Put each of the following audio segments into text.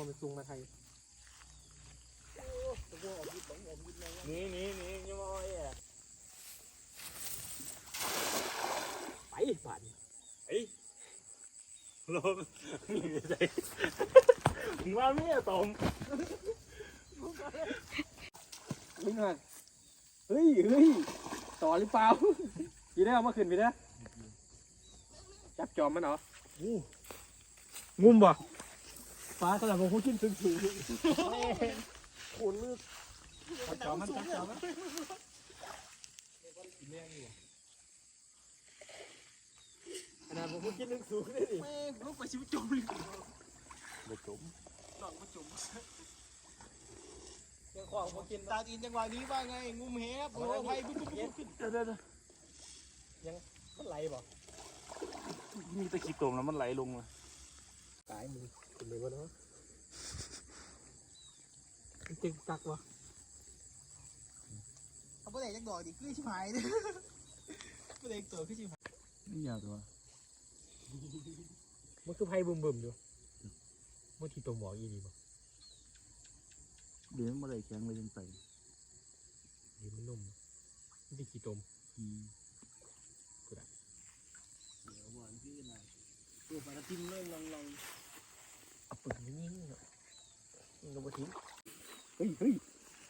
ว่ามันซุงมาไทยนี่นี่นี่ยังมาไอ้อะไปบานไอ้ลมมีใจมึงว่าไม่ตอมนี่หน่อเฮ้ยเฮ้ยต่อหรือเปล่าพี่ได้เอามาขึ้นพี่นะจับจอมมันเหรอ งุ่มบ่ ฟ้าสำหรับผมกินสูงสูงโคนลึกจับจอมันจับจอมมันขนาดผมกินลึกสูงเลยดิแม่งลูกไปชิวจมเลยบ่จมหลอกมาจมยังของผมกินตาตีนจังหวะนี้ว่าไงงุมเหครับโอ้ภัยปุ๊บปุ๊บปุ๊บเดี๋ยวเดี๋ยวเดี๋ยวมันไหลบ่มีตะขี้ตมแล้วมันไหลลงมาตายมึง ขึ้นเลยวะเนาะมันจึงตักวะเอาไปไหนจังดอกดิคือชิบหายเลยไปไหนตัวคือชิบหายนี่ยาวตัวมันคือไพ่บึมบึมๆอยู่มันที่ตัวหมออีดีบ่เดี๋ยวมันไหลแข็งเลยจนไปดีมันนุ่มมันที่ขี้ตมอืมกูได้เดี๋ยวหวานพี่นายตัวปลาทิมเริ่มลองลอง เอาปืนมายิงเนาะยิงกับทิ้งเฮ้ยเฮ้ย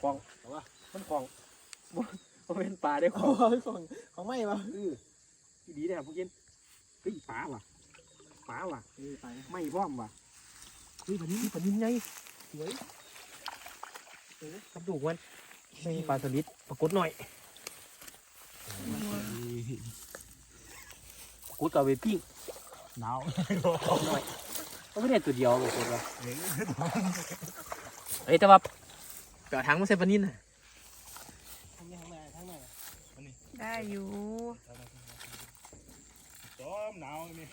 คลองเอาวะมันคลองบ่บ่เป็นปลาได้คลองยของของไม่ปะเออที่ดีเนี่ยพวกกินเฮ้ยปลาว่ะปลาว่ะไม่พร้อมว่ะเฮ้ยปลานิ่มปลานิ่มไงสวยเออกับดูกมันไม่ปลาสลิดปรากฏหน่อยกูกับไปปิ้งหนาวหน่อย ก็ไม่ได้ตัวเดียวปรากฏว่าเฮ้ยแต่ว่าเปล่าทั้งมันใส่ปลานิ่มน่ะทั้งนี้ทั้งในทั้งในได้อยู่ตอมหนาวนี่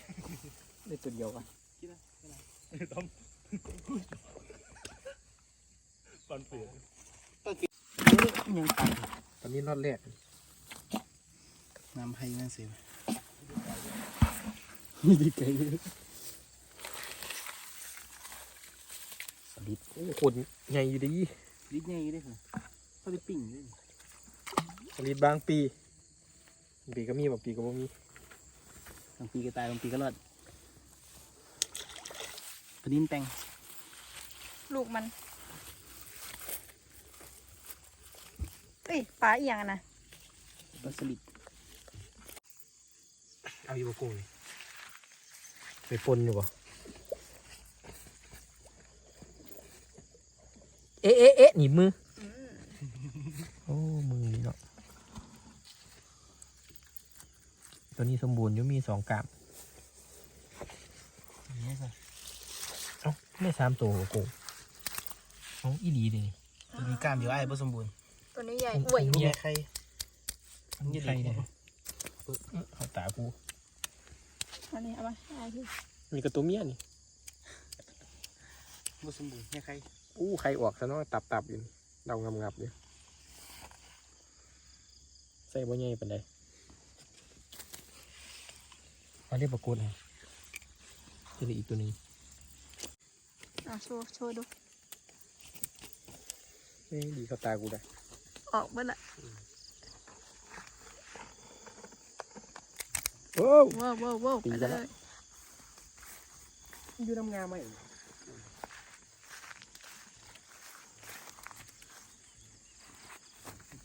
ได้ตัวเดียวกันตอมปันเปลือกยังตันปลานิ่มรอดแรกน้ำไผ่แม่งเสียนี่ดีใจเลย สลิดโอ้คนใหญ่อยู่ดีลิ้นใหญ่ได้เหรอเขาได้ปิ่งด้วยสลิดบางปีปีก็มีบางปีก็บ่มีบางปีก็ตายบางปีก็รอดปนินแตงลูกมันเอ้ยปลาอีหยังอะนะปลาสลิดเอาอยู่บกุ้งนี่ไปปนอยู่บ่เอ๊ะเอ๊ะเอ๊ะหนีบมือ โอ้ มือนี่เนาะ ตัวนี้สมบูรณ์อยู่มีสองกล้ามนี่สิเอ้าไม่สามตัวบ่กุ้งเอ้าอีหลีเลยนี่มีกล้ามเดียวไอ้ผสมบูรณ์ตัวนี้ใหญ่อืมอวยมีใครนี่ใครเนี่ยเปิดเอาตากูอันนี้เอามาให้พี่มีกระตัวเมียนี่ผสมบูรณ์มีใคร อู้ใครออกซะเนาะตับตับๆอยู่นี่เดางงับๆอยู่ใส่บ่ใหญ่ปานใดเอาเรียกปรากฏให้จะได้อีกตัวหนึงอะโชว์โชว์ดูเอ้ยดีเข้าตากูได้ ออกเบิ้ลละโอ้ว้าวว้าวว้าวตีไปกันเลแล้วยอยู่น้ำงามไหม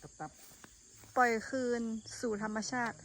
ตับตับ ปล่อยคืนสู่ธรรมชาติ